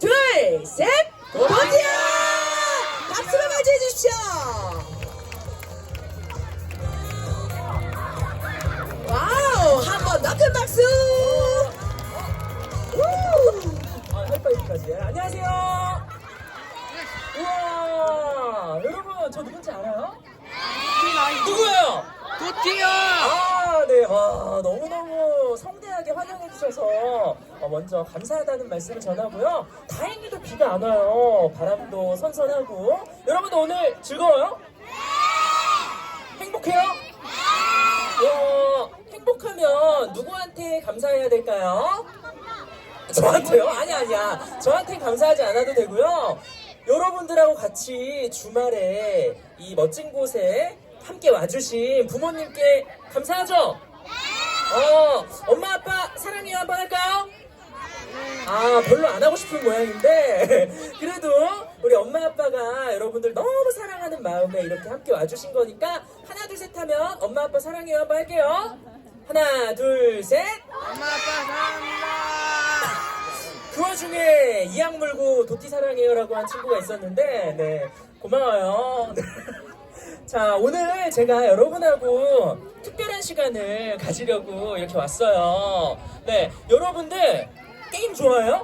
둘, 셋, 도티야! 박수로 맞이해 주십시오. 와우, 한 번 더 큰 박수. 우! 아, 하이파이브까지. 안녕하세요. 우와, 여러분, 저 누군지 알아요? 누구예요? 도티야! 아, 네. 와, 너무 너무 성대하게 환영해 주셔서 어, 먼저 감사하다는 말씀을 전하고요. 다행히도 비가 안 와요. 바람도 선선하고. 여러분들 오늘 즐거워요? 행복해요? 와, 행복하면 누구한테 감사해야 될까요? 저한테요? 아니 아니야. 저한테 감사하지 않아도 되고요. 여러분들하고 같이 주말에 이 멋진 곳에 함께 와주신 부모님께 감사하죠? 어, 엄마 아빠 사랑해요 한번 할까요? 아 별로 안 하고 싶은 모양인데 그래도 우리 엄마 아빠가 여러분들 너무 사랑하는 마음에 이렇게 함께 와주신 거니까 하나 둘 셋 하면 엄마 아빠 사랑해요 한번 할게요 하나 둘 셋 엄마 아빠 사랑합니다. 그 와중에 이악 물고 도티 사랑해요라고 한 친구가 있었는데 네 고마워요. 자 오늘 제가 여러분하고 특별한 시간을 가지려고 이렇게 왔어요. 네 여러분들 게임 좋아해요? 네,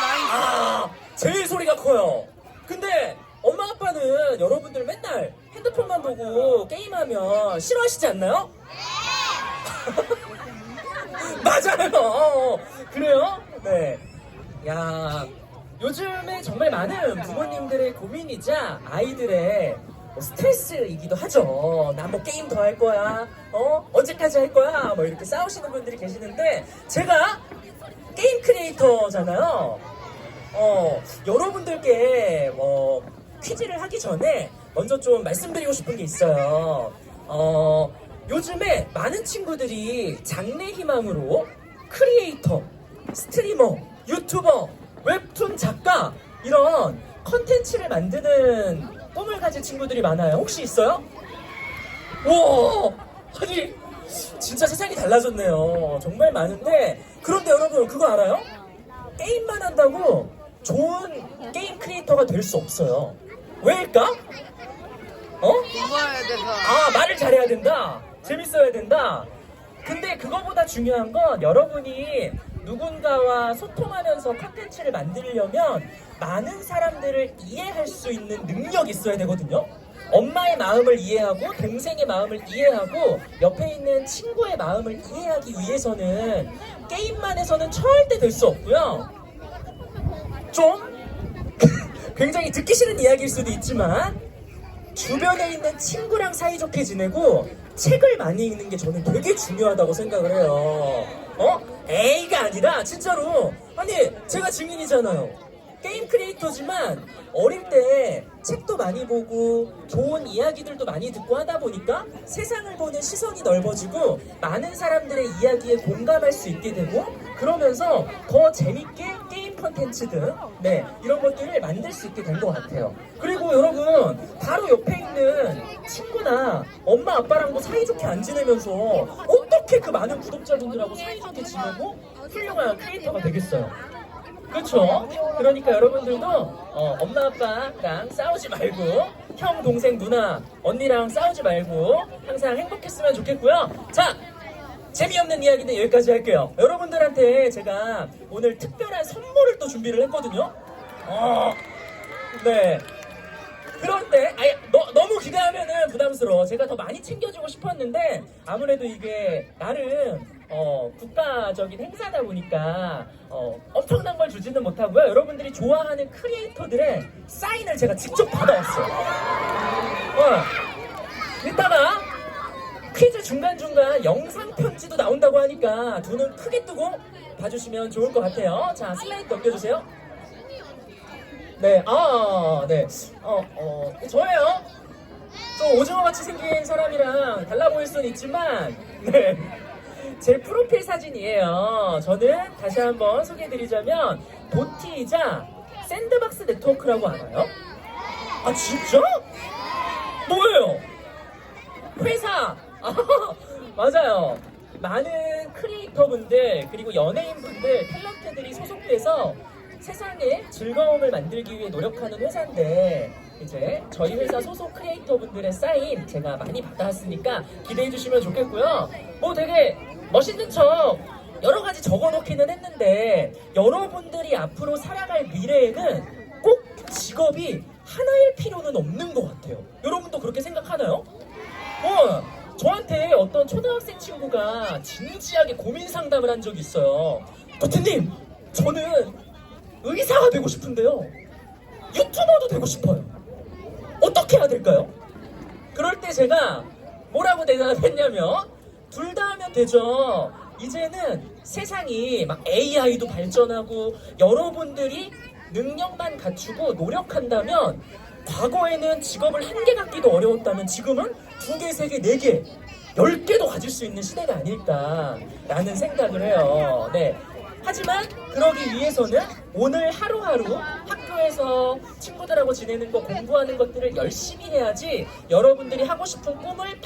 많이 아 제일 소리가 커요. 근데 엄마 아빠는 여러분들 맨날 핸드폰만 보고 게임하면 싫어하시지 않나요? 맞아요. 어, 그래요? 네. 야, 요즘에 정말 많은 부모님들의 고민이자 아이들의 뭐 스트레스이기도 하죠. 나 뭐 게임 더 할 거야. 어? 언제까지 할 거야? 뭐 이렇게 싸우시는 분들이 계시는데 제가 게임 크리에이터잖아요. 어, 여러분들께 뭐 퀴즈를 하기 전에 먼저 좀 말씀드리고 싶은 게 있어요. 어, 요즘에 많은 친구들이 장래 희망으로 크리에이터, 스트리머, 유튜버, 웹툰 작가 이런 컨텐츠를 만드는 꿈을 가진 친구들이 많아요. 혹시 있어요? 와, 아니 진짜 세상이 달라졌네요. 정말 많은데 그런데 여러분 그거 알아요? 게임만 한다고 좋은 게임 크리에이터가 될 수 없어요. 왜일까? 어? 아 말을 잘해야 된다. 재밌어야 된다. 근데 그거보다 중요한 건 여러분이 누군가와 소통하면서 컨텐츠를 만들려면 많은 사람들을 이해할 수 있는 능력이 있어야 되거든요. 엄마의 마음을 이해하고 동생의 마음을 이해하고 옆에 있는 친구의 마음을 이해하기 위해서는 게임만 해서는 절대 될 수 없고요. 좀 굉장히 듣기 싫은 이야기일 수도 있지만 주변에 있는 친구랑 사이좋게 지내고 책을 많이 읽는 게 저는 되게 중요하다고 생각을 해요. 어? 에이가 아니라 진짜로 아니 제가 증인이잖아요. 게임 크리에이터지만 어릴 때 책도 많이 보고 좋은 이야기들도 많이 듣고 하다 보니까 세상을 보는 시선이 넓어지고 많은 사람들의 이야기에 공감할 수 있게 되고 그러면서 더 재밌게 게임 컨텐츠들 네 이런 것들을 만들 수 있게 된 것 같아요. 그리고 여러분 바로 옆에 있는 친구나 엄마 아빠랑도 사이좋게 안 지내면서 어 떻게 그 많은 구독자분들하고 사이좋게 지내고 훌륭한 크리에이터가 되겠어요. 그렇죠. 그러니까 여러분들도 어, 엄마 아빠랑 싸우지 말고 형 동생 누나 언니랑 싸우지 말고 항상 행복했으면 좋겠고요. 자 재미없는 이야기는 여기까지 할게요. 여러분들한테 제가 오늘 특별한 선물을 또 준비를 했거든요. 어, 네. 그런데 아예 기대하면은 부담스러워. 제가 더 많이 챙겨주고 싶었는데 아무래도 이게 나름 어, 국가적인 행사다 보니까 어, 엄청난 걸 주지는 못하고요. 여러분들이 좋아하는 크리에이터들의 사인을 제가 직접 받아왔어요. 어, 이따가 퀴즈 중간중간 영상 편지도 나온다고 하니까 두 눈 크게 뜨고 봐주시면 좋을 것 같아요. 자, 슬라이드 넘겨주세요. 네, 아, 네. 어, 어, 저예요. 좀 오징어 같이 생긴 사람이랑 달라 보일 수는 있지만, 네. 제 프로필 사진이에요. 저는 다시 한번 소개해드리자면, 도티이자 샌드박스 네트워크라고 알아요? 아, 진짜? 뭐예요? 회사! 아, 맞아요. 많은 크리에이터분들, 그리고 연예인분들, 탤런트들이 소속돼서 세상에 즐거움을 만들기 위해 노력하는 회사인데 이제 저희 회사 소속 크리에이터분들의 사인 제가 많이 받아왔으니까 기대해 주시면 좋겠고요. 뭐 되게 멋있는 척 여러 가지 적어놓기는 했는데 여러분들이 앞으로 살아갈 미래에는 꼭 직업이 하나일 필요는 없는 것 같아요. 여러분도 그렇게 생각하나요? 어, 저한테 어떤 초등학생 친구가 진지하게 고민 상담을 한 적이 있어요. 도트님, 저는 의사가 되고 싶은데요. 유튜버도 되고 싶어요. 해야 될까요? 그럴 때 제가 뭐라고 대답했냐면 둘 다 하면 되죠. 이제는 세상이 막 AI도 발전하고 여러분들이 능력만 갖추고 노력한다면 과거에는 직업을 한 개 갖기도 어려웠다면 지금은 두 개, 세 개, 네 개, 열 개도 가질 수 있는 시대가 아닐까라는 생각을 해요. 네. 하지만 그러기 위해서는 오늘 하루하루 학교에서 친구들하고 지내는 거 공부하는 것들을 열심히 해야지 여러분들이 하고 싶은 꿈을